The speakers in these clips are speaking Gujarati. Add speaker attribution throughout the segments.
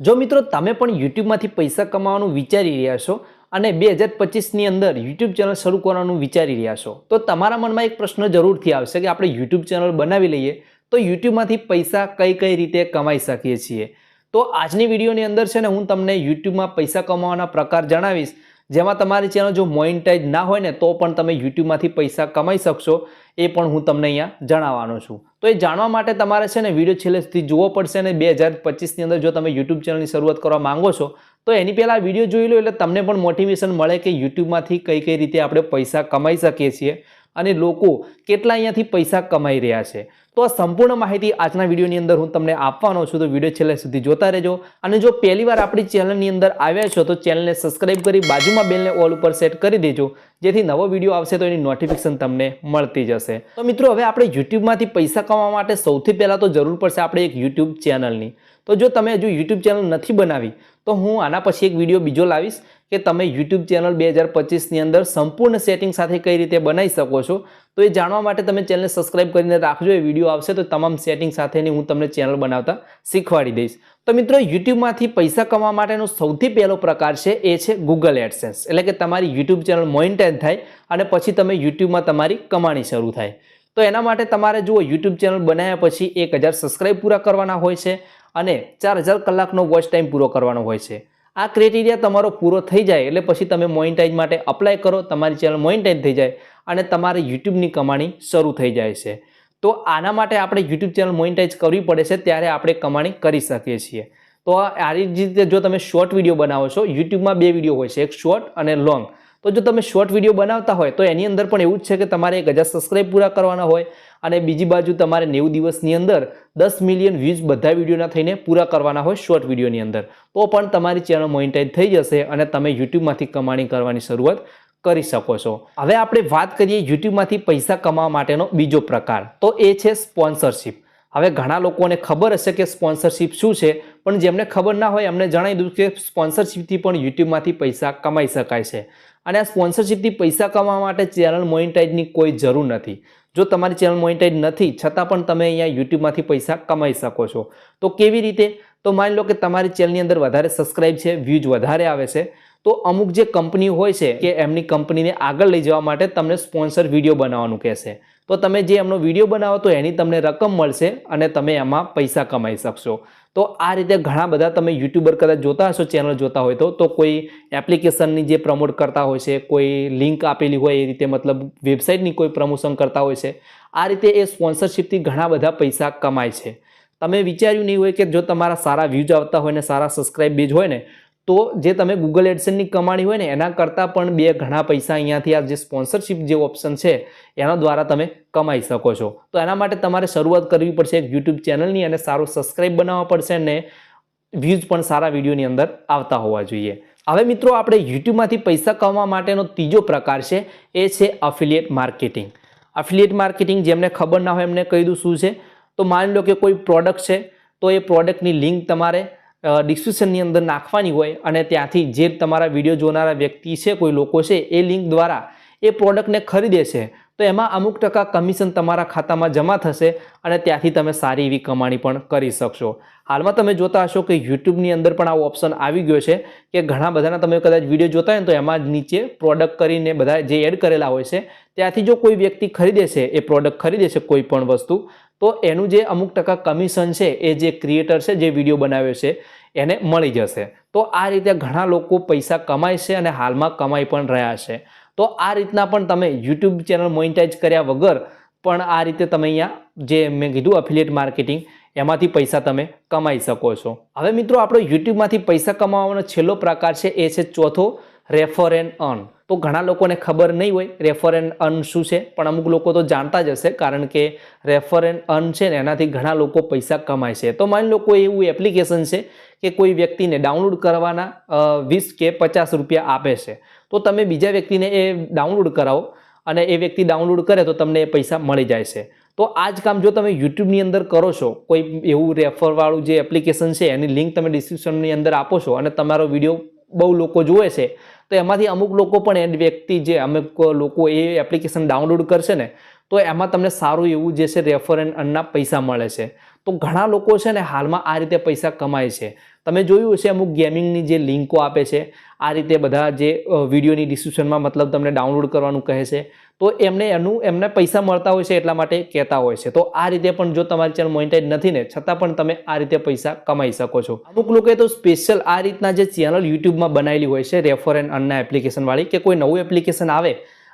Speaker 1: જો મિત્રો તમે પણ યુટ્યુબમાંથી પૈસા કમાવાનું વિચારી રહ્યા છો અને બે હજાર પચીસની અંદર યુટ્યુબ ચેનલ શરૂ કરવાનું વિચારી રહ્યા છો, તો તમારા મનમાં એક પ્રશ્ન જરૂરથી આવશે કે આપણે યુટ્યુબ ચેનલ બનાવી લઈએ તો યુટ્યુબમાંથી પૈસા કઈ કઈ રીતે કમાઈ શકીએ છીએ. તો આજની વિડીયોની અંદર છે ને હું તમને યુટ્યુબમાં પૈસા કમાવાના પ્રકાર જણાવીશ. જેમાં તમારી ચેનલ જો મોનિટાઈઝ ના હોય ને તો પણ તમે યુટ્યુબમાંથી પૈસા કમાઈ શકશો. એ પણ હું તમને અહીંયા જણાવવાનો છું. તો એ જાણવા માટે તમારે છે ને વીડિયો છેલ્લે સુધી જોવો પડશે અને બે હજાર પચીસની અંદર જો તમે યુટ્યુબ ચેનલની શરૂઆત કરવા માંગો છો, તો એની પહેલાં વીડિયો જોઈ લો એટલે તમને પણ મોટિવેશન મળે કે યુટ્યુબમાંથી કઈ કઈ રીતે આપણે પૈસા કમાઈ શકીએ છીએ. અને લોકો કેટલા અહીંયાથી પૈસા કમાઈ રહ્યા છે. તો આ સંપૂર્ણ માહિતી આજના વિડીયોની અંદર હું તમને આપવાનો છું. તો વીડિયો છેલ્લે સુધી જોતા રહેજો. અને જો પહેલી વાર આપણી ચેનલની અંદર આવ્યા છો, તો ચેનલને સબસ્ક્રાઇબ કરી બાજુમાં બેલને ઓલ ઉપર સેટ કરી દેજો. જેથી નવો વીડિયો આવશે તો એની નોટિફિકેશન તમને મળતી જશે. તો મિત્રો, હવે આપણે યુટ્યુબમાંથી પૈસા કમાવા માટે સૌથી પહેલાં તો જરૂર પડશે આપણે એક યુટ્યુબ ચેનલની. તો જો તમે હજુ યુટ્યુબ ચેનલ નથી બનાવી, તો હું આના પછી એક વીડિયો બીજો લાવીશ કે તમે યુટ્યુબ ચેનલ બે હજાર પચીસની અંદર સંપૂર્ણ સેટિંગ સાથે કઈ રીતે બનાવી શકો છો. તો એ જાણવા માટે તમે ચેનલને સબસ્ક્રાઇબ કરીને રાખજો, એ વીડિયો આવશે તો તમામ સેટિંગ સાથેની હું તમને ચેનલ બનાવતા શીખવાડી દઈશ. તો મિત્રો યુટ્યુબમાંથી પૈસા કમાવા માટેનો સૌથી પહેલો પ્રકાર છે, એ છે ગૂગલ એડસેન્સ એટલે કે તમારી યુટ્યુબ ચેનલ મોઇન્ટેન થાય અને પછી તમે યુટ્યુબમાં તમારી કમાણી શરૂ થાય. તો એના માટે તમારે જુઓ યુટ્યુબ ચેનલ બનાવ્યા પછી એક હજાર સબસ્ક્રાઇબ પૂરા કરવાના હોય છે અને ચાર હજાર કલાકનો વોચ ટાઈમ પૂરો કરવાનો હોય છે. આ ક્રાઇટેરિયા તમારો પૂરો થઈ જાય એટલે પછી તમે મોનિટાઈઝ માટે અપ્લાય કરો, તમારી ચેનલ મોનિટાઈઝ થઈ જાય અને તમારે યુટ્યુબની કમાણી શરૂ થઈ જાય છે. તો આના માટે આપણે યુટ્યુબ ચેનલ મોનિટાઈઝ કરવી પડે છે ત્યારે આપણે કમાણી કરી શકીએ છીએ. તો આ રીતે જો તમે શોર્ટ વીડિયો બનાવો છો, યુટ્યુબમાં બે વીડિયો હોય છે, એક શોર્ટ અને લોંગ તો જો તમે શોર્ટ વીડિયો બનાવતા હોય તો એની અંદર પણ એવું જ છે કે તમારે એક હજાર સબસ્ક્રાઇબ પૂરા કરવાના હોય અને બીજી બાજુ તમારે નેવું દિવસની અંદર દસ મિલિયન વ્યૂઝ બધા વિડીયોના થઈને પૂરા કરવાના હોય શોર્ટ વિડીયોની અંદર. તો પણ તમારી ચેનલ મોનિટાઈઝ થઈ જશે અને તમે યુટ્યુબમાંથી કમાણી કરવાની શરૂઆત કરી શકો છો. હવે આપણે વાત કરીએ યુટ્યુબમાંથી પૈસા કમાવા માટેનો બીજો પ્રકાર. તો એ છે સ્પોન્સરશિપ હવે ઘણા લોકોને ખબર હશે કે સ્પોન્સરશિપ શું છે? પણ જેમને ખબર ના હોય એમને જણાવી દઉં કે સ્પોન્સરશિપથી પણ યુટ્યુબમાંથી પૈસા કમાઈ શકાય છે. અને આ સ્પોન્સરશિપથી પૈસા કમાવા માટે ચેનલ મોનિટાઇઝની કોઈ જરૂર નથી. જો તમારી ચેનલ મોનિટાઇઝ નથી, છતાં પણ તમે અહીંયા યુટ્યુબમાંથી પૈસા કમાઈ શકો છો. તો કેવી રીતે? તો માની લો કે તમારી ચેનલની અંદર વધારે સબસ્ક્રાઇબ છે, વ્યૂઝ વધારે આવે છે, તો અમુક જે કંપની હોય છે કે એમની કંપનીને આગળ લઈ જવા માટે તમને સ્પોન્સર વીડિયો બનાવવાનું કહેશે. તો તમે જે એમનો વીડિયો બનાવો તો એની તમને રકમ મળશે અને તમે એમાં પૈસા કમાઈ શકશો. તો આ રીતે ઘણા બધા તમે યુટ્યુબર કદાચ જોતા હશો, ચેનલ જોતા હોય તો તો કોઈ એપ્લિકેશનની જે પ્રમોટ કરતા હોય છે, કોઈ લિંક આપેલી હોય એ રીતે મતલબ વેબસાઇટની કોઈ પ્રમોશન કરતા હોય છે, આ રીતે એ સ્પોન્સરશિપથી ઘણા બધા પૈસા કમાય છે. તમે વિચાર્યું નહીં હોય કે જો તમારા સારા વ્યૂઝ આવતા હોય ને સારા સબસ્ક્રાઇબ બેજ હોય ને તો જે તમે ગૂગલ એડસનની કમાણી હોય ને, એના કરતાં પણ બે ઘણા પૈસા અહીંયાથી આ જે સ્પોન્સરશિપ જે ઓપ્શન છે, એના દ્વારા તમે કમાઈ શકો છો. તો એના માટે તમારે શરૂઆત કરવી પડશે એક યુટ્યુબ ચેનલની અને સારો સબસ્ક્રાઇબ બનાવવા પડશે અને વ્યૂઝ પણ સારા વિડીયોની અંદર આવતા હોવા જોઈએ. હવે મિત્રો, આપણે યુટ્યુબમાંથી પૈસા કમાવા માટેનો ત્રીજો પ્રકાર છે, એ છે અફિલિયેટ માર્કેટિંગ અફિલિયેટ માર્કેટિંગ જેમને ખબર ના હોય એમને કહી દઉં શું છે. તો માની લો કે કોઈ પ્રોડક્ટ છે, તો એ પ્રોડક્ટની લિંક તમારે ડિસ્ક્રિપ્શનની અંદર નાખવાની હોય અને ત્યાંથી જે તમારા વીડિયો જોનારા વ્યક્તિ છે, કોઈ લોકો છે, એ લિંક દ્વારા એ પ્રોડક્ટને ખરીદે છે, તો એમાં અમુક ટકા કમિશન તમારા ખાતામાં જમા થશે અને ત્યાંથી તમે સારી એવી કમાણી પણ કરી શકશો. હાલમાં તમે જોતા હશો કે યુટ્યુબની અંદર પણ આ ઓપ્શન આવી ગયો છે કે ઘણા બધાના તમે કદાચ વીડિયો જોતા હોય તો એમાં જ નીચે પ્રોડક્ટ કરીને બધા જે એડ કરેલા હોય છે, ત્યાંથી જો કોઈ વ્યક્તિ ખરીદે છે, એ પ્રોડક્ટ ખરીદે છે કોઈ પણ વસ્તુ, તો એનું જે અમુક ટકા કમિશન છે, એ જે ક્રિએટર છે, જે વીડિયો બનાવ્યો છે, એને મળી જશે. તો આ રીતે ઘણા લોકો પૈસા કમાય છે અને હાલમાં કમાઈ પણ રહ્યા છે. તો આ રીતના પણ તમે યુટ્યુબ ચેનલ મોનિટાઈઝ કર્યા વગર પણ આ રીતે તમે અહીંયા જે મેં કીધું અફિલિયેટ માર્કેટિંગ એમાંથી પૈસા તમે કમાઈ શકો છો. હવે મિત્રો, આપણો યુટ્યુબમાંથી પૈસા કમાવાનો છેલ્લો પ્રકાર છે, એ છે ચોથો રેફર એન્ડ અર્ન તો ઘણા લોકોને ખબર નહીં હોય રેફર એન્ડ અર્ન શું છે? પણ અમુક લોકો તો જાણતા જ હશે, કારણ કે રેફર એન્ડ અર્ન છે ને એનાથી ઘણા લોકો પૈસા કમાય છે. તો માની લો કોઈ એવું એપ્લિકેશન છે કે કોઈ વ્યક્તિને ડાઉનલોડ કરવાના વીસ કે પચાસ રૂપિયા આપે છે. તો તમે બીજા વ્યક્તિને એ ડાઉનલોડ કરાવો અને એ વ્યક્તિ ડાઉનલોડ કરે તો તમને એ પૈસા મળી જાય છે. તો આ જ કામ જો તમે યુટ્યુબની અંદર કરો છો, કોઈ એવું રેફરવાળું જે એપ્લિકેશન છે, એની લિંક તમે ડિસ્ક્રિપ્શનની અંદર આપો છો અને તમારો વીડિયો બહુ લોકો જુએ છે, તો એમાંથી અમુક લોકો પણ એ વ્યક્તિ જે અમુક લોકો એ એપ્લિકેશન ડાઉનલોડ કરશે ને, તો એમાં તમને સારું એવું જે છે, રેફર એન્ડ અર્નના પૈસા મળે છે. તો ઘણા લોકો છે ને હાલમાં આ રીતે પૈસા કમાય છે. તમે જોયું હશે અમુક ગેમિંગની જે લિંકો આપે છે, આ રીતે બધા જે વિડીયોની ડિસ્ક્રિપ્શનમાં મતલબ તમને ડાઉનલોડ કરવાનું કહે છે. તો એમને એનું, એમને પૈસા મળતા હોય છે એટલા માટે કહેતા હોય છે. તો આ રીતે પણ જો તમારી ચેનલ મોનિટાઈઝ નથી ને, છતાં પણ તમે આ રીતે પૈસા કમાઈ શકો છો. અમુક લોકોએ તો સ્પેશિયલ આ રીતના જે ચેનલ યુટ્યુબમાં બનાવેલી હોય છે રેફર એન્ડ અન્ના એપ્લિકેશનવાળી કે કોઈ નવું એપ્લિકેશન આવે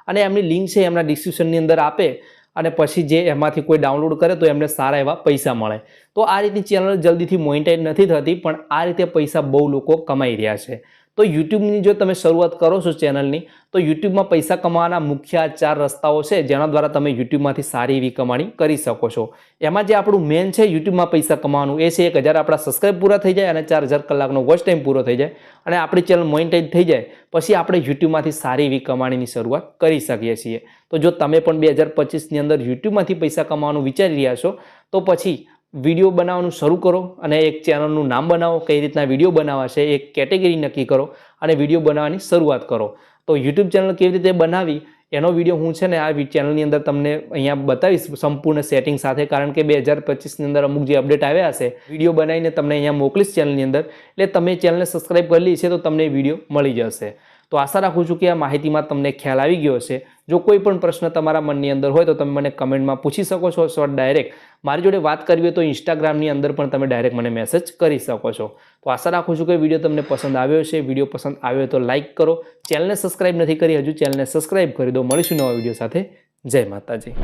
Speaker 1: અને એમની લિંક છે એમના ડિસ્ક્રિપ્શનની અંદર આપે. અને પછી જે એમાંથી કોઈ ડાઉનલોડ કરે તો એમને સારા એવા પૈસા મળે. તો આ રીતની ચેનલ જલ્દીથી મોનિટાઈઝ નથી થતી, પણ આ રીતે પૈસા બહુ લોકો કમાઈ રહ્યા છે. તો યુટ્યુબની જો તમે શરૂઆત કરો છો ચેનલની, તો યુટ્યુબમાં પૈસા કમાવાના મુખ્ય ચાર રસ્તાઓ છે, જેના દ્વારા તમે યુટ્યુબમાંથી સારી એવી કમાણી કરી શકો છો. એમાં જે આપણું મેન છે યુટ્યુબમાં પૈસા કમાવાનું, એ છે એક હજાર આપણા સબસ્ક્રાઈબ પૂરા થઈ જાય અને ચાર હજાર કલાકનો વોચ ટાઈમ પૂરો થઈ જાય અને આપણી ચેનલ મોનિટાઈઝ થઈ જાય, પછી આપણે યુટ્યુબમાંથી સારી એવી કમાણીની શરૂઆત કરી શકીએ છીએ. તો જો તમે પણ બે હજાર પચીસની અંદર યુટ્યુબમાંથી પૈસા કમાવાનું વિચારી રહ્યા છો, તો પછી વીડિયો બનાવવાનું શરૂ કરો અને એક ચેનલનું નામ બનાવો, કઈ રીતના વીડિયો બનાવવા છે એક કેટેગરી નક્કી કરો અને વીડિયો બનાવવાની શરૂઆત કરો. તો યુટ્યુબ ચેનલ કેવી રીતે બનાવી, એનો વીડિયો હું છે ને આ ચેનલની અંદર તમને અહીંયા બતાવીશ સંપૂર્ણ સેટિંગ સાથે, કારણ કે બે હજાર પચીસની અંદર અમુક જે અપડેટ આવ્યા હશે, વીડિયો બનાવીને તમને અહીંયા મોકલીશ ચેનલની અંદર. એટલે તમે ચેનલને સબસ્ક્રાઈબ કરેલી છે તો તમને વીડિયો મળી જશે. તો આશા રાખું છું કે આ માહિતીમાં તમને ખ્યાલ આવી ગયો હશે. જો કોઈ પણ પ્રશ્ન તમારા મનની અંદર હોય તો તમે મને કમેન્ટમાં પૂછી શકો છો સો ડાયરેક્ટ મારી જોડે વાત કરવી હોય તો ઇન્સ્ટાગ્રામની અંદર પણ તમે ડાયરેક્ટ મને મેસેજ કરી શકો છો. તો આશા રાખું છું કે વીડિયો તમને પસંદ આવ્યો છે વીડિયો પસંદ આવ્યો તો લાઇક કરો. ચેનલને સબસ્ક્રાઇબ નથી કરી, હજુ ચેનલને સબસ્ક્રાઇબ કરી દો. મળીશું નવા વીડિયો સાથે. જય માતાજી.